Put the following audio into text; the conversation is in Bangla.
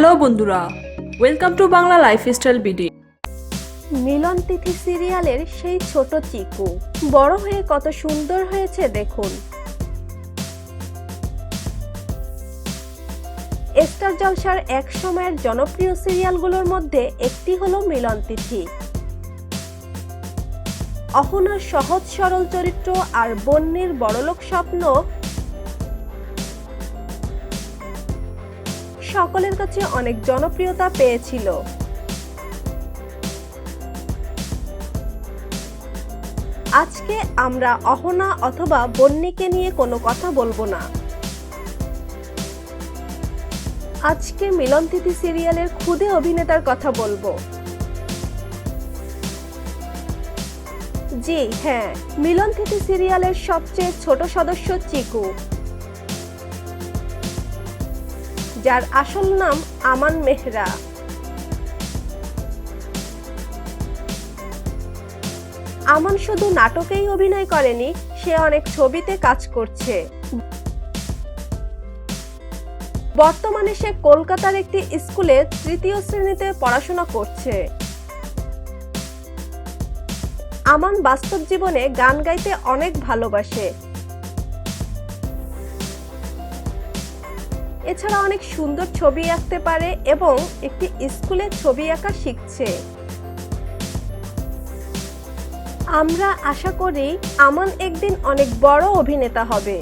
হ্যালো বন্ধুরা welcome to Bangla lifestyle BD. Milan Tithi সিরিয়ালের সেই ছোট চিকু, বড় হয়ে কত সুন্দর হয়েছে দেখুন। স্টার জলসার এক সময়ের জনপ্রিয় সিরিয়ালগুলোর মধ্যে একটি হলো মিলন তিথি। অহনার সহজ সরল চরিত্র আর বন্যের বড়লোক স্বপ্ন সকলের কাছে অনেক জনপ্রিয়তা পেয়েছিল। আজকে আমরা অহনা অথবা বন্যিকে নিয়ে কোনো কথা বলব না। আজকে মিলন তিথি সিরিয়ালের খুদে অভিনেতার কথা বলব। জি হ্যাঁ মিলন তিথি সিরিয়ালের সবচেয়ে ছোট সদস্য চিকু। যার আসল নাম আমান মেহরা। আমান শুধু নাটকেই অভিনয় করেনি, সে অনেক ছবিতে কাজ করছে। বর্তমানে সে কলকাতার একটি স্কুলে তৃতীয় শ্রেণীতে পড়াশোনা করছে। আমান বাস্তব জীবনে গান গাইতে অনেক ভালোবাসে। এছাড়া অনেক সুন্দর ছবি আঁকতে পারে এবং একটি স্কুলে ছবি আঁকা শিখছে। আমরা আশা করি আমান একদিন অনেক বড় অভিনেতা হবে।